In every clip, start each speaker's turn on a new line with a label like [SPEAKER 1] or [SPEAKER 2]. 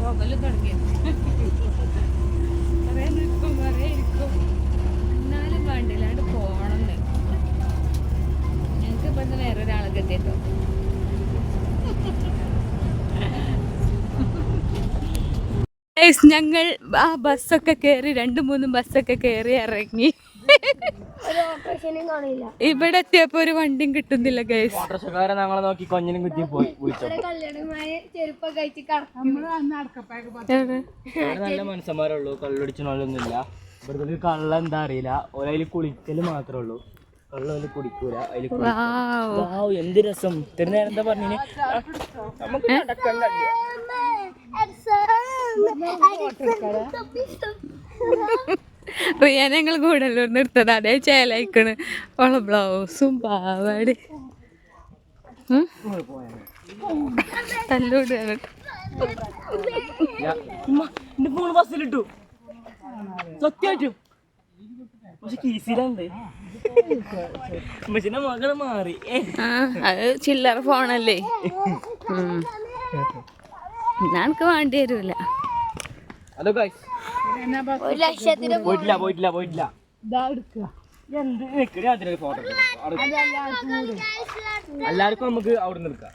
[SPEAKER 1] പോകലും തുടങ്ങി കുറേ നിൽക്കും കുറേ ഇരിക്കും. എന്നാലും വേണ്ടില്ലാണ്ട് പോണെന്ന് ഞങ്ങൾക്ക് ഇപ്പം വേറെ ഒരാളൊക്കെ എത്തിയിട്ടോ ഞങ്ങൾ ആ ബസ്സൊക്കെ കയറി രണ്ട് മൂന്ന് ബസ്സൊക്കെ കയറി ഇറങ്ങി. ഇവിടെ എത്തിയപ്പോ ഒരു വണ്ടിയും കിട്ടുന്നില്ല ഗൈസ്
[SPEAKER 2] ഓട്ടോറിക്ഷക്കാരെ ഞങ്ങളെ നോക്കി കൊഞ്ഞിനും കുത്തി പോയി വിളിച്ചു. നല്ല മനുഷ്യന്മാരുള്ളൂ. കള്ളുടിച്ചൊന്നുമില്ല ഇവിടുത്തെ കള്ള എന്താ അറിയില്ല. ഒരതിൽ കുളിക്കൽ മാത്രമേ ഉള്ളൂ. കള്ള അതിൽ കുടിക്കൂല. അതിൽ എന്ത് രസം. ഇത്ര നേരം എന്താ പറഞ്ഞു നമുക്ക്
[SPEAKER 1] റിയാൻ ഞങ്ങൾ കൂടല്ലൂർ നിർത്തത് അതേ ചേലയിക്കണ് ഓളെ ബ്ലൗസും പാവാടി
[SPEAKER 2] ഫോൺ ബസ്സിലിട്ടു സത്യമായിട്ടും.
[SPEAKER 1] അത് ചില്ലറ ഫോണല്ലേ ഞാൻ എന്നാ എനിക്ക് വേണ്ടി വരൂല.
[SPEAKER 2] ഹലോ ഗൈസ്
[SPEAKER 3] ഒരു ലക്ഷത്തിന്
[SPEAKER 2] പോയിട്ടില്ല പോയിട്ടില്ല പോയിട്ടില്ല. ഫോട്ടോ എല്ലാവർക്കും നമുക്ക് അവിടെ നിന്ന് എടുക്കാം.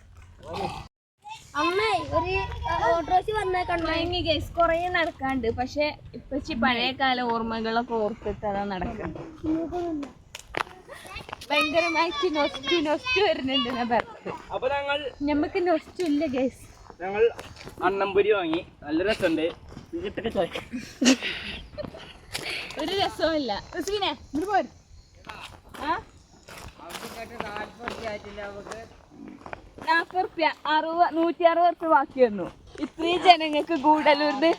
[SPEAKER 3] അമ്മേ ഒരു ഓട്ടോറിച്ച്
[SPEAKER 1] ഭയങ്കര ഗൈസ് കുറേ നടക്കാണ്ട്. പക്ഷെ ഇപ്പച്ചി പഴയ കാല ഓർമ്മകളൊക്കെ ഓർത്തിട്ട് അതാ നടക്കുന്നത് ഭയങ്കരമായിട്ട് നൊസ്റ്റു നൊസ്റ്റു വരുന്നുണ്ട് ഞാൻ പറഞ്ഞത്. ഞമ്മക്ക് നൊസ്റ്റു ഇല്ല ഗൈസ്
[SPEAKER 2] ഞങ്ങൾ അണ്ണംപൊരി വാങ്ങി. നല്ല രസമുണ്ട്. ഇതിട്ടൊക്കെ ചോദിക്കാം
[SPEAKER 1] ഒരു രസവുമില്ല. റസീനെ ഇങ്ങോട്ട് പോര്. നാൽപ്പത് റുപ്യ. അറുപത് നൂറ്റി അറുപത് റുപ്യ ബാക്കി വന്നു. ഇത്രയും ജനങ്ങൾക്ക് ഗൂഡല്ലൂർന്ന്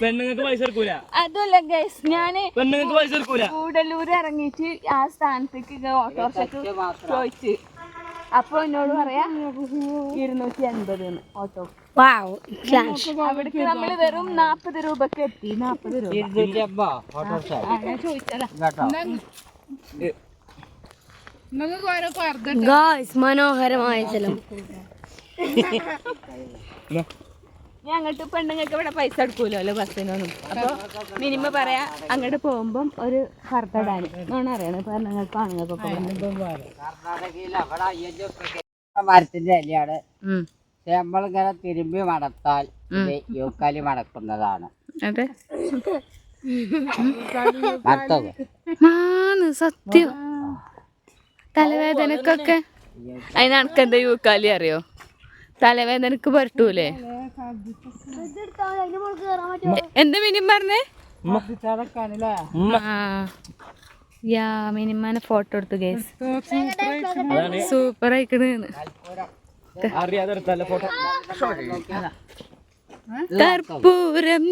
[SPEAKER 2] പെണ്ണുങ്ങൾക്ക് പൈസ എടുക്കൂല
[SPEAKER 1] അതുമല്ല ഗൈസ് ഞാൻ
[SPEAKER 2] പെണ്ണുങ്ങൾക്ക് പൈസ എടുക്കൂല
[SPEAKER 1] ഗൂഡല്ലൂർ ഇറങ്ങിയിട്ട് ആ സ്ഥാനത്തേക്ക് ഓട്ടോറിക്ഷ ചോദിച്ച്. അപ്പൊ എന്നോട് പറയാ ഇരുന്നൂറ്റി അൻപത് ഓട്ടോ അവിടേക്ക് നമ്മൾ വെറും നാപ്പത് രൂപക്ക് എത്തി. നാപ്പത് രൂപ. ആ, ഞാൻ ചോദിച്ചതാ.
[SPEAKER 3] ഗായ്സ് മനോഹരമായ സ്ഥലം
[SPEAKER 1] ഞാൻ അങ്ങോട്ട് പെണ്ണുങ്ങൾക്ക് ഇവിടെ പൈസ എടുക്കൂലോ ബസ്സിനൊന്നും? അപ്പോൾ മിനിമം പറയാ അങ്ങോട്ട് പോകുമ്പം ഒരു ഫർദടാന് നോണ അറിയണം പെണ്ണുങ്ങൾക്ക് ആണുങ്ങൾക്ക്
[SPEAKER 4] മരത്തിന്റെ ഇലയാണ്. നമ്മളിങ്ങനെ തിരുമ്പി മടത്താൽ യൂക്കാലി മടക്കുന്നതാണ്.
[SPEAKER 1] സത്യം. തലവേദനക്കൊക്കെ. അതിനക്കെന്താ യൂക്കാലി അറിയോ? തലവേദനക്ക് പുരട്ടൂലേ? എന്താ മിനിമ പറഞ്ഞേ ആ. യാ മിനിമാനെ ഫോട്ടോ എടുത്തു ഗേസ് സൂപ്പർ ആയിക്കണ.
[SPEAKER 2] അറിയാതെ എടുത്തല്ല ഫോട്ടോ
[SPEAKER 1] കർപ്പൂരം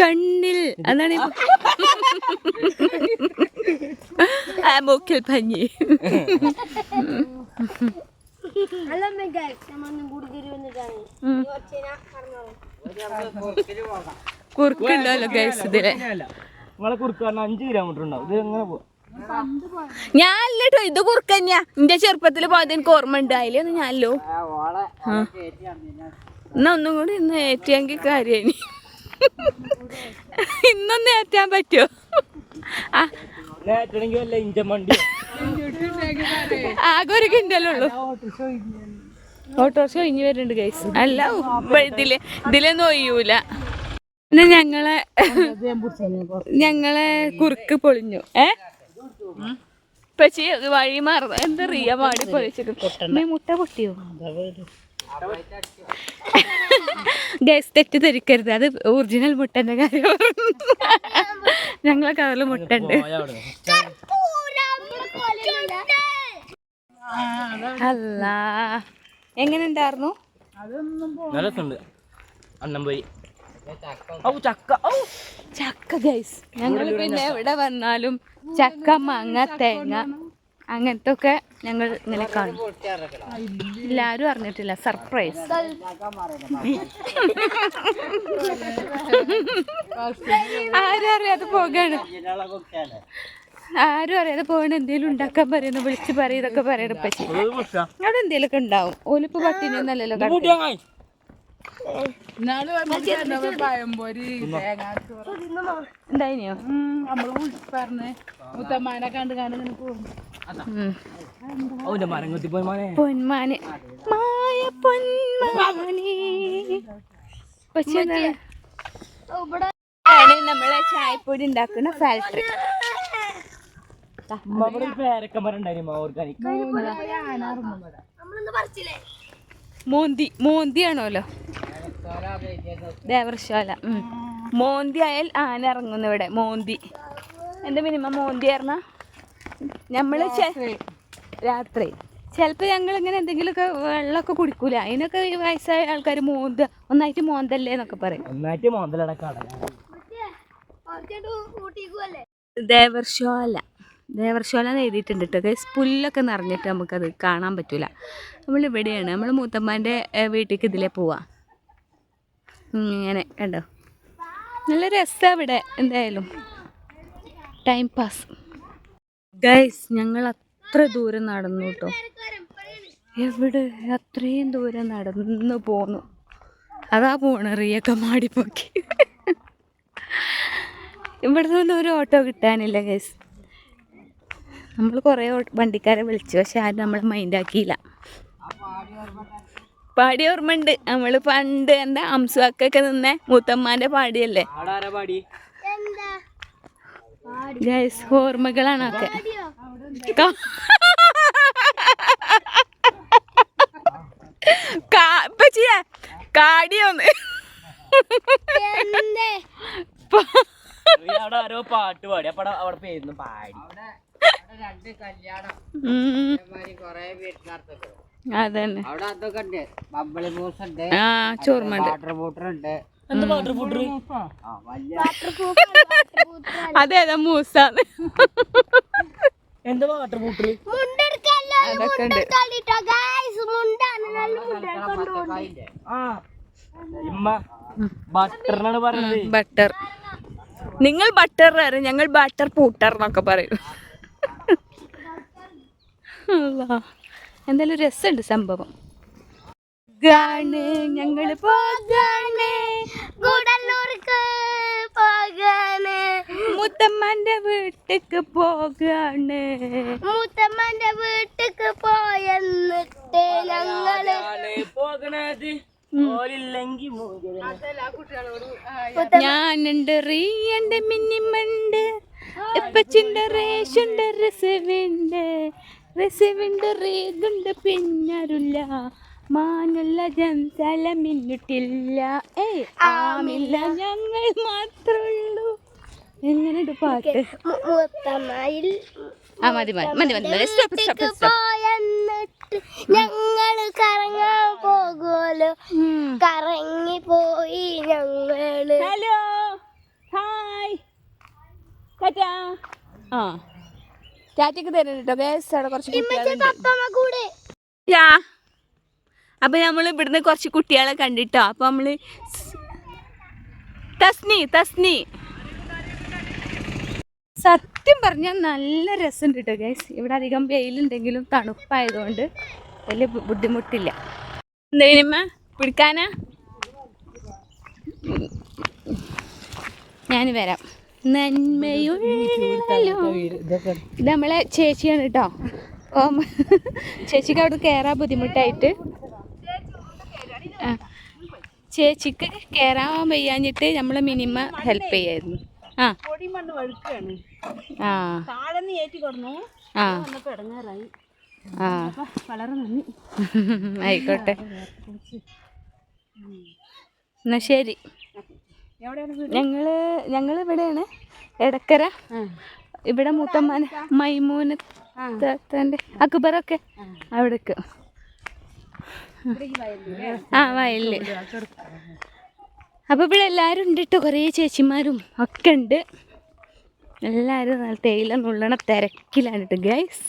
[SPEAKER 1] കണ്ണിൽ. അതാണ് ആ മൂക്കിൽ പഞ്ഞി. കുറുക്കുണ്ടല്ലോ ഗേസ് ഇതിലെ
[SPEAKER 2] നമ്മളെ കുറുക്ക് പറഞ്ഞാൽ അഞ്ച് കിലോമീറ്റർ ഉണ്ടാവും. ഇത് എങ്ങനെ
[SPEAKER 1] ഞാൻ അല്ലട്ടോ ഇത് കുറുക്കന്നെയാ എന്റെ ചെറുപ്പത്തിൽ പോയതിന് എനിക്ക് ഓർമ്മ ഉണ്ട്. അതിലൊന്നും ഞാനല്ലോ. എന്നാ ഒന്നും കൂടി ഇന്ന് ഏറ്റിയെങ്കിൽ കാര്യം ഇന്നൊന്ന് ഏറ്റാൻ പറ്റുമോ ആ. ആകെ ഒരു കിണ്ടലുള്ളൂ ഓട്ടോറിക്ഷ ഒഴിഞ്ഞു വരുന്നുണ്ട് ഗൈസ് അല്ല ഇതിൽ ഇതിലൊന്നും ഒഴിയൂല പിന്നെ ഞങ്ങളെ ഞങ്ങളെ കുറുക്ക് പൊളിഞ്ഞു. ഏ? പക്ഷേ വഴി മറന്നു എന്താ റിയ മാടി പൊളിച്ചിട്ട്. മുട്ട പൊട്ടിയോ? ഗൈസ് തെറ്റിദ്ധരിക്കരുത്. അത് ഒറിജിനൽ മുട്ടന്റെ കാര്യം. ഞങ്ങളെ കവറിൽ മുട്ട ഉണ്ട്. അല്ല. എങ്ങനെ ഉണ്ടായിരുന്നു
[SPEAKER 2] നല്ല രസമുണ്ട്. പോയി ഔ ചക്ക. ഔ.
[SPEAKER 1] ചക്ക ഗൈസ് ഞങ്ങൾ പിന്നെ എവിടെ വന്നാലും ചക്ക മാങ്ങ തേങ്ങ അങ്ങനത്തെ ഒക്കെ ഞങ്ങൾ ഇങ്ങനെ കാണും. എല്ലാരും അറിഞ്ഞിട്ടില്ല. സർപ്രൈസ് ആരും അറിയാതെ പോകാണ്. ആരും അറിയാതെ പോകണ എന്തേലും ഉണ്ടാക്കാൻ പറയുന്നു വിളിച്ച് പറയും ഇതൊക്കെ പറയണം പറ്റി അവിടെ ഒക്കെ ഉണ്ടാവും. ഓലിപ്പോ
[SPEAKER 5] മുത്തമ്മാനെ കണ്ട്
[SPEAKER 2] കുത്തിപ്പോയി മോനെ.
[SPEAKER 1] പൊന്മാന്. മായ പൊന്മാനെ. പക്ഷേ നമ്മളെ ചായപ്പൊടി ഉണ്ടാക്കുന്ന ഫാക്ടറി
[SPEAKER 2] ഇവിടെ ഒരു പേരക്ക മരം ഉണ്ടായിരുന്നു ഓർഗാനിക്
[SPEAKER 1] മോന്തി. മോന്തി ആണോലോ ദേവർശാല ഉം. മോന്തി ആയാൽ ആന ഇറങ്ങുന്നു ഇവിടെ മോന്തി. എന്റെ മിനിമം മോന്തി ആയിരുന്ന ഞമ്മൾ രാത്രി. ചിലപ്പോൾ ഞങ്ങൾ ഇങ്ങനെ എന്തെങ്കിലുമൊക്കെ വെള്ളമൊക്കെ കുടിക്കൂല? അതിനൊക്കെ ഈ വയസ്സായ ആൾക്കാർ മോന്ത ഒന്നായിട്ട് മോന്തല്ലേ എന്നൊക്കെ പറയും.
[SPEAKER 2] ഒന്നായിട്ട്
[SPEAKER 1] ദേവർശോല ദേവർശോല എന്ന് എഴുതിയിട്ടുണ്ട് കേട്ടോ ഗൈസ് പുല്ലൊക്കെ നിറഞ്ഞിട്ട് നമുക്കത് കാണാൻ പറ്റില്ല നമ്മൾ ഇവിടെയാണ്. നമ്മൾ മൂത്തമ്മാന്റെ വീട്ടിലേക്ക് ഇതിലേ പോവാ. ഇങ്ങനെ കണ്ടോ? നല്ല രസമാണ് ഇവിടെ എന്തായാലും. ടൈം പാസ് ഗൈസ് ഞങ്ങൾ അത്ര ദൂരം നടന്നു കേട്ടോ എവിടെ? അത്രയും ദൂരം നടന്നു പോന്നു. അതാ പോണ റിയൊക്കെ മാടിപ്പോക്കി. ഇവിടെ നിന്ന് ഒരു ഓട്ടോ കിട്ടാനില്ല ഗൈസ് നമ്മൾ കുറേ വണ്ടിക്കാരെ വിളിച്ചു പക്ഷെ ആരും നമ്മളെ മൈൻഡാക്കിയില്ല പാടി ഓർമ്മ ഉണ്ട് നമ്മൾ പണ്ട് എന്താ അംസുവാക്കൊക്കെ നിന്നെ മൂത്തമ്മാന്റെ പാടിയല്ലേ?
[SPEAKER 2] ആടെ പാടി?
[SPEAKER 3] എന്താ?
[SPEAKER 1] ഗൈസ് ഓർമ്മകളാണ് ഒക്കെ. ചെയ്യാ. കാടിയോന്ന്.
[SPEAKER 3] എന്തേ?
[SPEAKER 2] നീ അവിടെ പാട്ട് പാടി. അപ്പൊ അവിടെ- അവിടെ പേരുന്നു പാടി.
[SPEAKER 4] അവിടെ രണ്ട് കല്യാണം. കൊറേ വീട്ടിനടുത്തൊക്കെ
[SPEAKER 1] അതന്നെ.
[SPEAKER 4] അവിടെ അതൊക്കെ ഉണ്ട്. ബബ്ബിളി മൂസ് ഉണ്ട്.
[SPEAKER 1] ആ
[SPEAKER 4] വാട്ടർ ബൂട്ടർ ഉണ്ട്.
[SPEAKER 1] അതേതാ മൂസാന്ന്
[SPEAKER 2] എന്താ വാട്ടർ
[SPEAKER 1] അതൊക്കെ ഉണ്ട്. ബട്ടർ. നിങ്ങൾ ബട്ടർ ഞങ്ങൾ ബട്ടർ പൂട്ടർ എന്നൊക്കെ പറയും. എന്തായാലും രസമുണ്ട് സംഭവം. ഗാണ് ഞങ്ങൾ പോകാണ്.
[SPEAKER 3] ഗൂഡല്ലൂർക്ക് പോകാന്
[SPEAKER 1] മുത്തമ്മന്റെ വീട്ടിക്ക് പോകാണ്.
[SPEAKER 3] മുത്തമ്മന്റെ വീട്ടിക്ക് പോയെന്നിട്ട് ഞങ്ങൾ
[SPEAKER 2] പോകണത്.
[SPEAKER 1] ഞാനുണ്ട് റീയുണ്ട് മിന്നിമുണ്ട്. ഇപ്പച്ചിന്റെ റേഷുണ്ട് റിസീവുണ്ട്. റിസീവുണ്ട് റീതുണ്ട് പിന്നരുല്ല. മാനുള്ള ജംസല മിന്നിട്ടില്ല ഏയ് ആമില്ല ഞങ്ങൾ മാത്രമുള്ളൂ എങ്ങനെയുണ്ട് പാട്ട്?
[SPEAKER 3] മു- മൂത്തമ്മയിൽ
[SPEAKER 1] ആ മതി മതി മതി മതി സ്റ്റോപ്പ് സ്റ്റോപ്പ്
[SPEAKER 3] ഞങ്ങൾ കറങ്ങാൻ പോകുമല്ലോ കറങ്ങി പോയി ഞങ്ങൾ.
[SPEAKER 1] ഹലോ ഹായ് ആ. ടാറ്റയ്ക്ക് തരുന്നുണ്ട് കേട്ടോ ഗേസ് അവിടെ കുറച്ച് കുട്ടികളുണ്ട് അപ്പം നമ്മൾ ഇവിടുന്ന് കുറച്ച് കുട്ടികളെ കണ്ടിട്ടോ? അപ്പം നമ്മൾ തസ്നി തസ്നി. സത്യം പറഞ്ഞാൽ നല്ല രസമുണ്ട് കേട്ടോ ഗൈസ് ഇവിടെ അധികം വെയിലുണ്ടെങ്കിലും തണുപ്പായതുകൊണ്ട് വലിയ ബുദ്ധിമുട്ടില്ല. എന്തേലും പിടിക്കാനാ? ഞാൻ വരാം. ഇത് നമ്മളെ ചേച്ചിയാണ് കേട്ടോ ഓം. ചേച്ചിക്ക് അവിടെ കയറാൻ ബുദ്ധിമുട്ടായിട്ട്. ചേച്ചിക്ക് കയറാൻ വയ്യാഞ്ഞിട്ട് നമ്മൾ മിനിമം ഹെൽപ്പ് ചെയ്യായിരുന്നു. ആ. ആ. ആ. ആ. ആയിക്കോട്ടെ. എന്നാ ശരി. ഞങ്ങൾ ഞങ്ങൾ ഇവിടെയാണ്. എടക്കര. ഇവിടെ മുത്തമ്മ മൈമൂന് താത്താന്റെ അക്ബറൊക്കെ അവിടേക്ക്. ആ വയലിൽ. അപ്പൊ ഇവിടെ എല്ലാവരും ഉണ്ട് കേട്ടോ കുറേ ചേച്ചിമാരും ഒക്കെ ഉണ്ട്. എല്ലാവരും നല്ല തേയില നുള്ളണ തിരക്കിലാണ് കേട്ടോ ഗൈസ്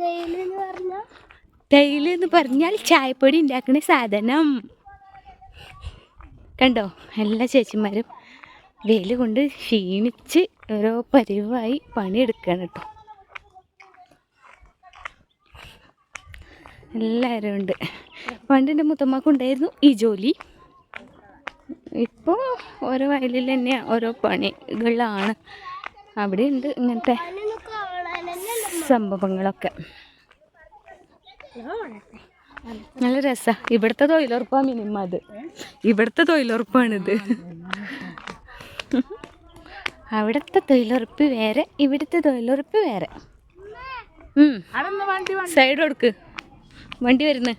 [SPEAKER 3] തേയിലെന്ന് പറഞ്ഞ?
[SPEAKER 1] തേയില എന്ന് പറഞ്ഞാൽ ചായപ്പൊടി ഉണ്ടാക്കുന്ന സാധനം. കണ്ടോ? എല്ലാ ചേച്ചിമാരും വെയിൽ കൊണ്ട് ക്ഷീണിച്ച് ഓരോ പരിവായി പണിയെടുക്കുകയാണ് കേട്ടോ. എല്ലാവരും ഉണ്ട്. പണ്ട് എന്റെ മുത്തമ്മക്കുണ്ടായിരുന്നു ഈ ജോലി. ഇപ്പോൾ ഓരോ വയലിൽ തന്നെ ഓരോ പണികളാണ്. അവിടെ ഉണ്ട് ഇങ്ങനത്തെ സംഭവങ്ങളൊക്കെ. നല്ല രസാ. ഇവിടുത്തെ തൊഴിലുറപ്പാ മിനിമം അത്. ഇവിടുത്തെ തൊഴിലുറപ്പാണിത്. അവിടുത്തെ തൊഴിലുറപ്പ് വേറെ ഇവിടുത്തെ തൊഴിലുറപ്പ് വേറെ. സൈഡ് കൊടുക്ക്. വണ്ടി വരുന്നു.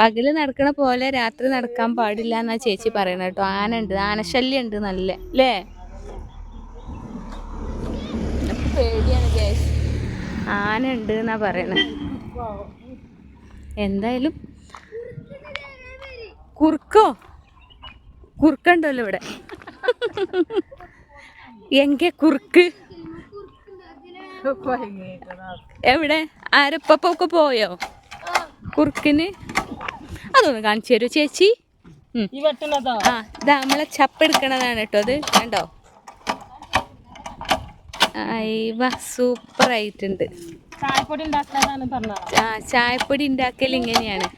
[SPEAKER 1] പകൽ നടക്കണ പോലെ രാത്രി നടക്കാൻ പാടില്ല എന്നാ ചേച്ചി പറയണ കേട്ടോ. ആന ഉണ്ട് ആനശല്യം ഉണ്ട് നല്ല അല്ലേ പേടിയാണ് ആന ഉണ്ട് എന്നാ പറയണേ. എന്തായാലും കുറുക്കോ? കുറുക്കുണ്ടല്ലോ ഇവിടെ. എങ്കെ കുറുക്ക്. എവിടെ? ആരപ്പൊക്കെ പോയോ? കുറുക്കിന്? അതൊന്ന് കാണിച്ചു തരൂ ചേച്ചി? ആ ഇതാ നമ്മളെ ചപ്പെടുക്കണതാണ് കേട്ടോ അത്. കണ്ടോ? അയ്വ സൂപ്പർ ആയിട്ടുണ്ട്. ആ ചായപ്പൊടി ഉണ്ടാക്കൽ ഇങ്ങനെയാണ്.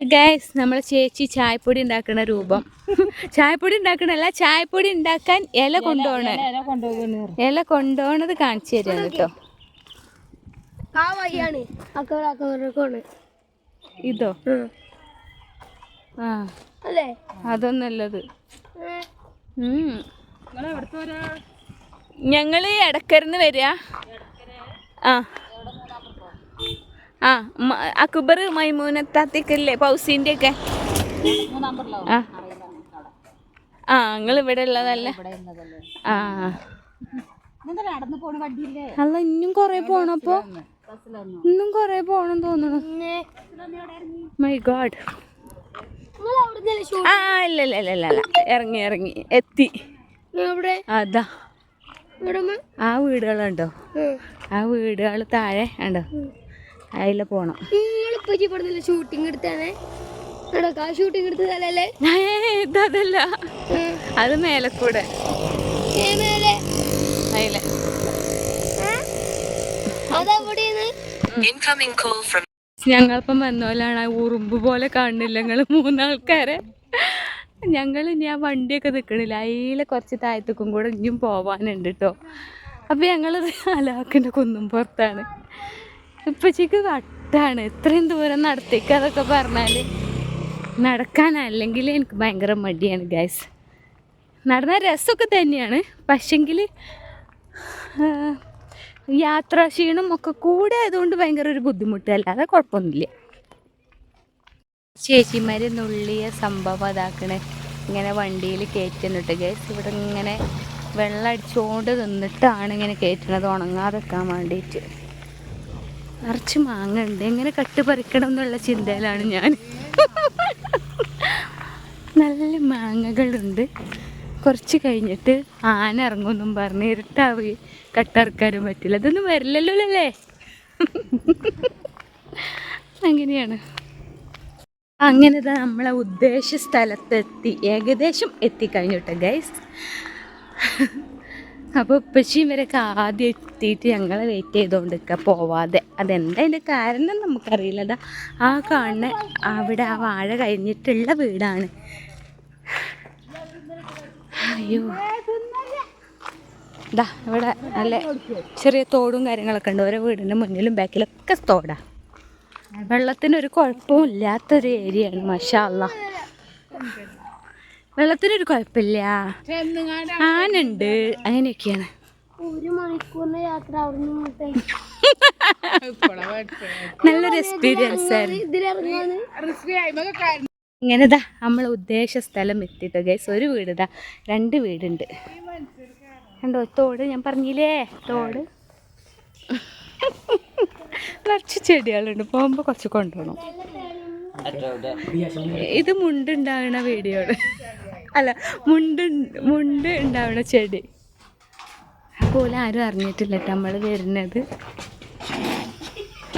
[SPEAKER 1] ഗൈസ് നമ്മളെ ചേച്ചി ചായപ്പൊടി ഉണ്ടാക്കുന്ന രൂപം. ചായപ്പൊടി ഉണ്ടാക്കണല്ല ചായപ്പൊടി ഉണ്ടാക്കാൻ ഇല
[SPEAKER 2] കൊണ്ടുപോണ
[SPEAKER 1] ഇല കൊണ്ടുപോകണത് കാണിച്ചു തരാണ് കേട്ടോ. ഇതോ? ആ. അതൊന്നല്ലത് ഉം. ഞങ്ങൾ എടക്കരന്ന് വരിക. ആ. ആ അക്ബർ മൈമൂനത്താത്തേക്കല്ലേ പൗസിന്റെ ഒക്കെ ആ ആ. നിങ്ങൾ ഇവിടെ ഉള്ളതല്ലേ ആ അല്ല ഇന്നും കൊറേ പോണപ്പോ ഇന്നും കൊറേ പോണം തോന്നുന്നു. മൈ ഗോഡ് ആ ഇല്ല ഇല്ല ഇല്ല ഇല്ല. ഇറങ്ങി ഇറങ്ങി. എത്തി. അതാ? ആ വീടുകളുണ്ടോ? ആ. വീടുകൾ താഴെ ഉണ്ടോ അതിൽ പോണം.
[SPEAKER 3] നിങ്ങളിപ്പോ ഷൂട്ടിംഗ് എടുത്താണേ ഷൂട്ടിംഗ് എടുത്തതല്ലേ?
[SPEAKER 1] അത് മേലക്കൂടെ
[SPEAKER 3] മേലെ.
[SPEAKER 1] ഞങ്ങളിപ്പം വന്നോലാണ് ആ ഉറുമ്പ് പോലെ കാണുന്നില്ല ഞങ്ങൾ മൂന്നാൾക്കാരെ. ഞങ്ങൾ ഇനി ആ വണ്ടിയൊക്കെ നിൽക്കണില്ല അതിലെ കുറച്ച് താഴത്തേക്കും കൂടെ ഇനിയും പോവാനുണ്ട് കേട്ടോ അപ്പം ഞങ്ങളത് അലാക്കിന്റെ കുന്നും പുറത്താണ്. ഇപ്പച്ചക്ക് കട്ടാണ് ഇത്രയും ദൂരം നടത്തേക്ക് അതൊക്കെ പറഞ്ഞാൽ നടക്കാനല്ലെങ്കിൽ എനിക്ക് ഭയങ്കര മടിയാണ് ഗ്യാസ് നടന്ന രസമൊക്കെ തന്നെയാണ്. പക്ഷെങ്കിൽ യാത്രാ ക്ഷീണം ഒക്കെ കൂടെ ആയതുകൊണ്ട് ഭയങ്കര ഒരു ബുദ്ധിമുട്ട് അല്ലാതെ കുഴപ്പമൊന്നുമില്ല. ചേച്ചിമാർ നുള്ളിയ സംഭവം അതാക്കണേ. ഇങ്ങനെ വണ്ടിയിൽ കയറ്റുന്നുണ്ട് ഗൈസ് ഇവിടെ ഇങ്ങനെ വെള്ളം അടിച്ചുകൊണ്ട് നിന്നിട്ടാണ് ഇങ്ങനെ കയറ്റണത് ഉണങ്ങാതെക്കാൻ വേണ്ടിയിട്ട് നിറച്ച് മാങ്ങ ഉണ്ട്. എങ്ങനെ കട്ട് പറിക്കണം എന്നുള്ള ചിന്തയിലാണ് ഞാൻ. നല്ല മാങ്ങകളുണ്ട്. കുറച്ച് കഴിഞ്ഞിട്ട് ആന ഇറങ്ങുമെന്നും പറഞ്ഞ് ഇരുട്ടാവുക കട്ടറക്കാനും പറ്റില്ല. ഇതൊന്നും വരില്ലല്ലോ അല്ലേ അങ്ങനെയാണ്. അങ്ങനെ ദാ നമ്മളെ ഉദ്ദേശ സ്ഥലത്തെത്തി ഏകദേശം എത്തിക്കഴിഞ്ഞിട്ട് ഗൈസ് അപ്പോൾ ഉപ്പച്ചിയും ഇവരൊക്കെ ആദ്യം എത്തിയിട്ട് ഞങ്ങളെ വെയിറ്റ് ചെയ്തുകൊണ്ടിരിക്കുക പോവാതെ. അതെന്താ അതിന്റെ കാരണം നമുക്കറിയില്ല അതാ ആ കാണുന്ന അവിടെ ആ വാഴ കഴിഞ്ഞിട്ടുള്ള വീടാണ്. അയ്യോ. ഇതാ ഇവിടെ നല്ല ചെറിയ തോടും കാര്യങ്ങളൊക്കെ ഉണ്ട്. ഓരോ വീടിന്റെ മുന്നിലും ബാക്കിലൊക്കെ തോടാ. വെള്ളത്തിനൊരു കുഴപ്പവും ഇല്ലാത്തൊരു ഏരിയയാണ് മഷാല്ല വെള്ളത്തിനൊരു കുഴപ്പമില്ല. ആനുണ്ട് അങ്ങനെയൊക്കെയാണ്.
[SPEAKER 3] ഒരു മണിക്കൂറിന്റെ യാത്ര
[SPEAKER 1] നല്ലൊരു എക്സ്പീരിയൻസ് ആയിരുന്നു. ഇങ്ങനെതാ നമ്മൾ ഉദ്ദേശ സ്ഥലം എത്തിയിട്ട് ഗൈസ് ഒരു വീടിതാ രണ്ട് വീടുണ്ട്. കണ്ടോ തോട് ഞാൻ പറഞ്ഞില്ലേ തോട്? നിറച്ച് ചെടികളുണ്ട്. പോകുമ്പോൾ കുറച്ച് കൊണ്ടുപോകണം ഇത് മുണ്ടുണ്ടാവണ വീഡിയോ അല്ല മുണ്ട് മുണ്ട് ഉണ്ടാവണ ചെടി. പോലെ ആരും അറിഞ്ഞിട്ടില്ല നമ്മൾ വരുന്നത്.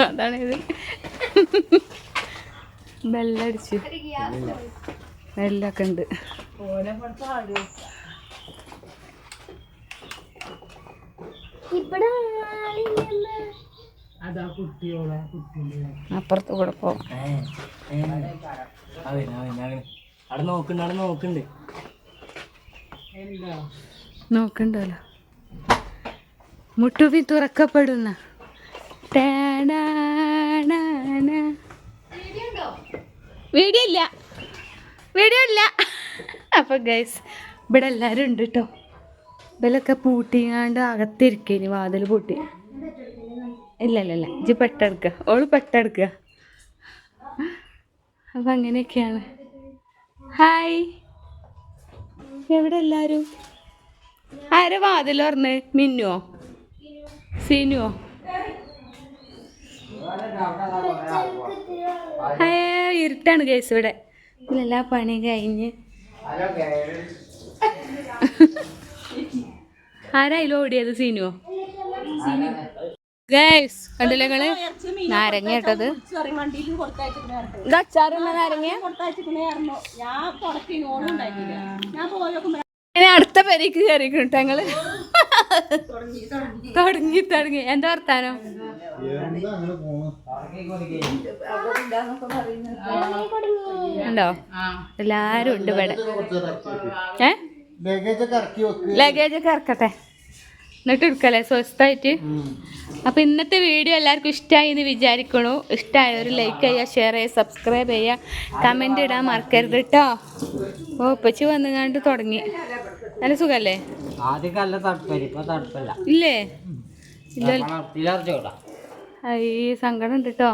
[SPEAKER 1] അതാണിത് ബെല്ലടിച്ചു. ബെല്ലൊക്കെ ഉണ്ട്.
[SPEAKER 3] ഇവിടെ.
[SPEAKER 2] അതാ കുട്ടിയോളെ കുട്ടിന്റെ
[SPEAKER 1] അപ്പുറത്ത് കൂടെ
[SPEAKER 2] അവൻ അവിടെ നോക്കുന്നുണ്ട് അവിടെ നോക്കുന്നുണ്ട്
[SPEAKER 1] നോക്കണ്ടല്ലോ. മുട്ടുപി തുറക്കപ്പെടുന്ന. വീഡിയോ ഇല്ല വീഡിയോ ഇല്ല അപ്പൊ ഗൈസ് ഇവിടെ എല്ലാരും ഉണ്ട് കേട്ടോ ഇവലൊക്കെ പൂട്ടിയാണ്ട് അകത്തിരിക്കേനി വാതിൽ പൂട്ടി. ഇല്ല ഇല്ല ഇല്ല ഇജ്ജ് പെട്ടെടുക്കുക ഓൾ പെട്ടെടുക്കുക അപ്പൊ അങ്ങനെയൊക്കെയാണ്. ഹായ്. എവിടെ എല്ലാരും ആരെ വാതിൽ പറഞ്ഞ് മിന്നുവോ? സീനുവോ? ഇരുട്ടാണ് കേസ് ഇവിടെ. എല്ലാ പണി കഴിഞ്ഞ്. ആരായാലും ഓടിയത്? സീനുവോ? ഗൈസ് കണ്ടില്ലേ നിങ്ങൾ നാരങ്ങ ഇട്ടത്. ഇത് അച്ചാറുള്ള നാരങ്ങ അടുത്ത പേരേക്ക് കയറിക്കിട്ടോ ഞങ്ങൾ. തുടങ്ങി തുടങ്ങി. എന്താ വർത്താനം? ഉണ്ടോ? എല്ലാരും ഉണ്ട് ഇവിടെ. ഏ? ലഗേജ് ഒക്കെ ഇറക്കട്ടെ. എന്നിട്ട് എടുക്കല്ലേ? സ്വസ്ഥായിട്ട് അപ്പൊ ഇന്നത്തെ വീഡിയോ എല്ലാവർക്കും ഇഷ്ടമായി എന്ന് വിചാരിക്കണു. ഇഷ്ടമായ ഒരു ലൈക്ക് ചെയ്യുക ഷെയർ ചെയ്യുക സബ്സ്ക്രൈബ് ചെയ്യുക. കമന്റ് ഇടാൻ മറക്കരുത് കേട്ടോ ഓ ഉപ്പച്ചി വന്നുകാണ്ട് തുടങ്ങി. നല്ല സുഖല്ലേ? ഇല്ലേ? ഇല്ല ഈ സങ്കടം ഉണ്ട് കേട്ടോ